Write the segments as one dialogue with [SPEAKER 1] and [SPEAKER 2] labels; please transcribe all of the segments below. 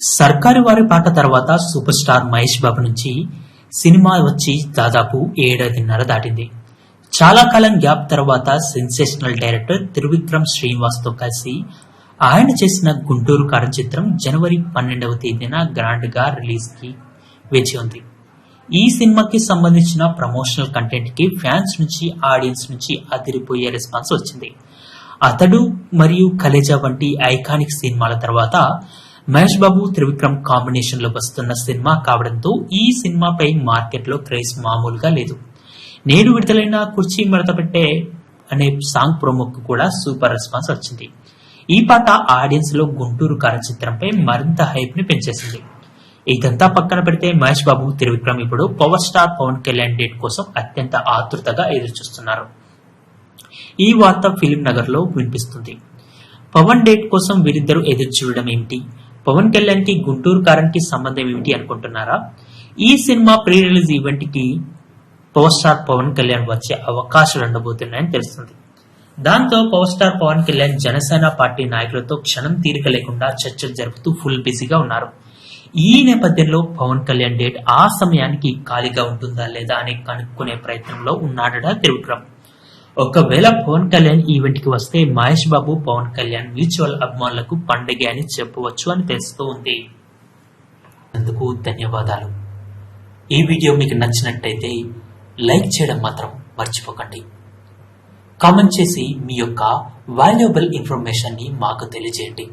[SPEAKER 1] సర్కారు వారి పాట తర్వాత సూపర్ స్టార్ మహేష్ బాబు నుంచి సినిమా వచ్చి దాదాపు ఏడాదిన్నర దాటింది. చాలా కాలం గ్యాప్ తర్వాత సెన్సేషనల్ డైరెక్టర్ త్రివిక్రమ్ శ్రీనివాస్తో కలిసి ఆయన చేసిన గుంటూరు కారం చిత్రం జనవరి పన్నెండవ తేదీన గ్రాండ్గా రిలీజ్కి వేచి ఉంది. ఈ సినిమాకి సంబంధించిన ప్రమోషనల్ కంటెంట్కి ఫ్యాన్స్ నుంచి ఆడియన్స్ నుంచి అదిరిపోయే రెస్పాన్స్ వచ్చింది. అతడు మరియు కలేజా వంటి ఐకానిక్ సినిమాల తర్వాత మహేష్ బాబు త్రివిక్రమ్ కాంబినేషన్లో వస్తున్న సినిమా కావడంతో ఈ సినిమాపై మార్కెట్లో క్రేజ్ మామూలుగా లేదు. నేడు విడుదలైన కుర్చీ మడత పెట్టే అనే సాంగ్ ప్రోమోకు కూడా సూపర్ రెస్పాన్స్ వచ్చింది. ఈ పాట ఆడియన్స్లో గుంటూరు కార చిత్రంపై మరింత హైప్ని పెంచేసింది. ఇదంతా పక్కన పెడితే మహేష్ బాబు త్రివిక్రమ్ ఇప్పుడు power star Pawan Kalyan date కోసం అత్యంత ఆతృతగా ఎదురుచూస్తున్నారు. ఈ వార్త ఫిలిం నగర్లో వినిపిస్తుంది. పవన్ డేట్ కోసం వీరిద్దరూ ఎదురు చూడడం ఏమిటి పవన్ కళ్యాణ్కి గుంటూరు కారం కి సంబంధం ఏమిటి అనుకుంటున్నారా? ఈ సినిమా ప్రీ రిలీజ్ ఈవెంట్కి పవర్ స్టార్ పవన్ కళ్యాణ్ వచ్చే అవకాశాలు ఉండబోతున్నాయని తెలుస్తుంది. దాంతో power star Pawan Kalyan Janasena party నాయకులతో క్షణం తీరిక లేకుండా చర్చలు జరుపుతూ ఫుల్ బిజీగా ఉన్నారు. ఈ నేపథ్యంలో పవన్ కళ్యాణ్ డేట్ ఆ సమయానికి ఖాళీగా ఉంటుందా లేదా అని కనుక్కునే ప్రయత్నంలో ఉన్నాడట త్రివిక్రమ్. ఒకవేళ పవన్ కళ్యాణ్ ఈవెంట్కి వస్తే మహేష్ బాబు పవన్ కళ్యాణ్ మ్యూచువల్ అభిమానులకు పండగే అని చెప్పవచ్చు అని తెలుస్తూ ఉంది అందుకు ధన్యవాదాలు. ఈ వీడియో మీకు నచ్చినట్టయితే లైక్ చేయడం మాత్రం మర్చిపోకండి. కామెంట్ చేసి మీ యొక్క వాల్యుబుల్ ఇన్ఫర్మేషన్ని మాకు తెలియజేయండి.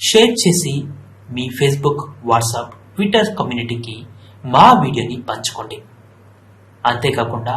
[SPEAKER 1] షేర్ చేసి మీ ఫేస్బుక్ వాట్సాప్ ట్విట్టర్ కమ్యూనిటీకి మా వీడియోని పంచుకోండి. అంతేకాకుండా